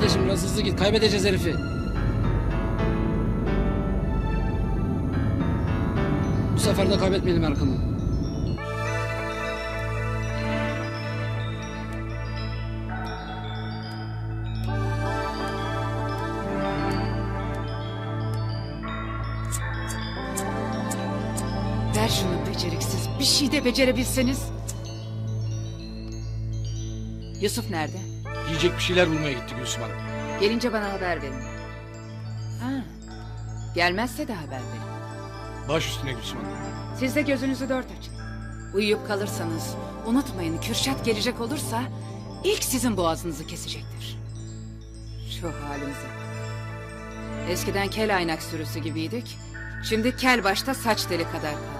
Biraz hızlı git. Kaybedeceğiz herifi. Bu sefer de kaybetmeyelim Erkan'ı. Ver şunu beceriksiz. Bir şey de becerebilseniz. Yusuf nerede? Yiyecek bir şeyler bulmaya gitti Gülsüm Hanım. Gelince bana haber verin. Ha. Gelmezse de haber verin. Baş üstüne Gülsüm Hanım. Siz de gözünüzü dört açın. Uyuyup kalırsanız unutmayın Kürşat gelecek olursa ilk sizin boğazınızı kesecektir. Şu halimize. bak. Eskiden kel aynak sürüsü gibiydik. Şimdi kel başta saç teli kadar kaldık.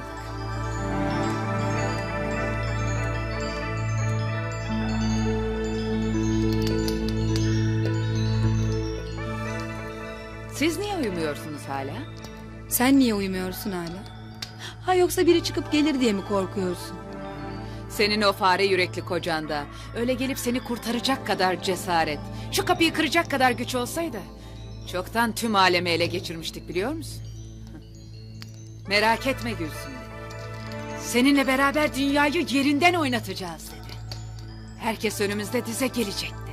Siz niye uyumuyorsunuz hala? Sen niye uyumuyorsun hala? Ha yoksa biri çıkıp gelir diye mi korkuyorsun? Senin o fare yürekli kocanda öyle gelip seni kurtaracak kadar cesaret, şu kapıyı kıracak kadar güç olsaydı çoktan tüm alemi ele geçirmiştik biliyor musun? Merak etme Gülsüm. Seninle beraber dünyayı yerinden oynatacağız dedi. Herkes önümüzde dize gelecek dedi.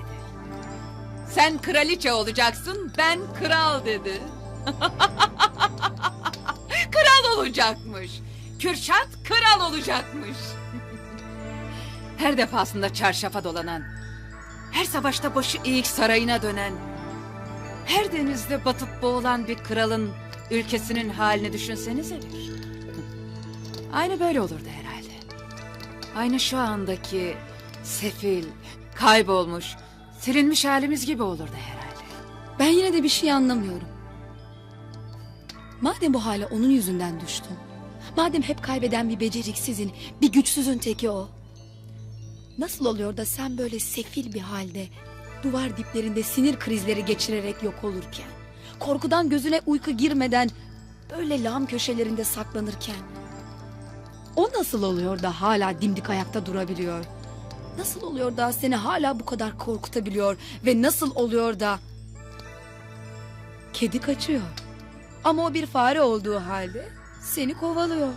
Sen kraliçe olacaksın, ben kral dedi. kral olacakmış. Kürşat kral olacakmış. Her defasında çarşafa dolanan, her savaşta başı eğik sarayına dönen, her denizde batıp boğulan bir kralın ülkesinin halini düşünsenize bir. Aynı böyle olurdu herhalde. Aynı şu andaki sefil, kaybolmuş, silinmiş halimiz gibi olurdu herhalde. Ben yine de bir şey anlamıyorum. Madem bu hale onun yüzünden düştün. Madem hep kaybeden bir beceriksizin, bir güçsüzün teki o. Nasıl oluyor da sen böyle sefil bir halde duvar diplerinde sinir krizleri geçirerek yok olurken, korkudan gözüne uyku girmeden böyle lağım köşelerinde saklanırken, o nasıl oluyor da hala dimdik ayakta durabiliyor? Nasıl oluyor da seni hala bu kadar korkutabiliyor ve nasıl oluyor da kedi kaçıyor? Ama o bir fare olduğu halde seni kovalıyor.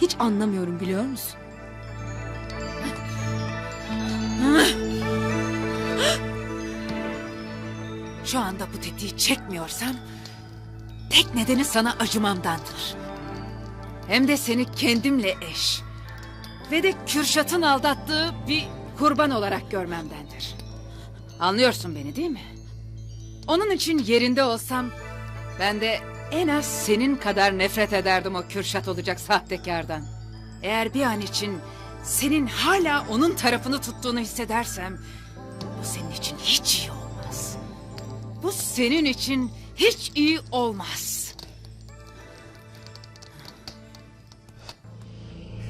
Hiç anlamıyorum biliyor musun? Şu anda bu tetiği çekmiyorsam tek nedeni sana acımamdandır. Hem de seni kendimle eş ve de Kürşat'ın aldattığı bir kurban olarak görmemdendir. Anlıyorsun beni değil mi? Onun için yerinde olsam ben de en az senin kadar nefret ederdim o Kürşat olacak sahtekardan. Eğer bir an için senin hala onun tarafını tuttuğunu hissedersem bu senin için hiç iyi olmaz. Bu senin için hiç iyi olmaz.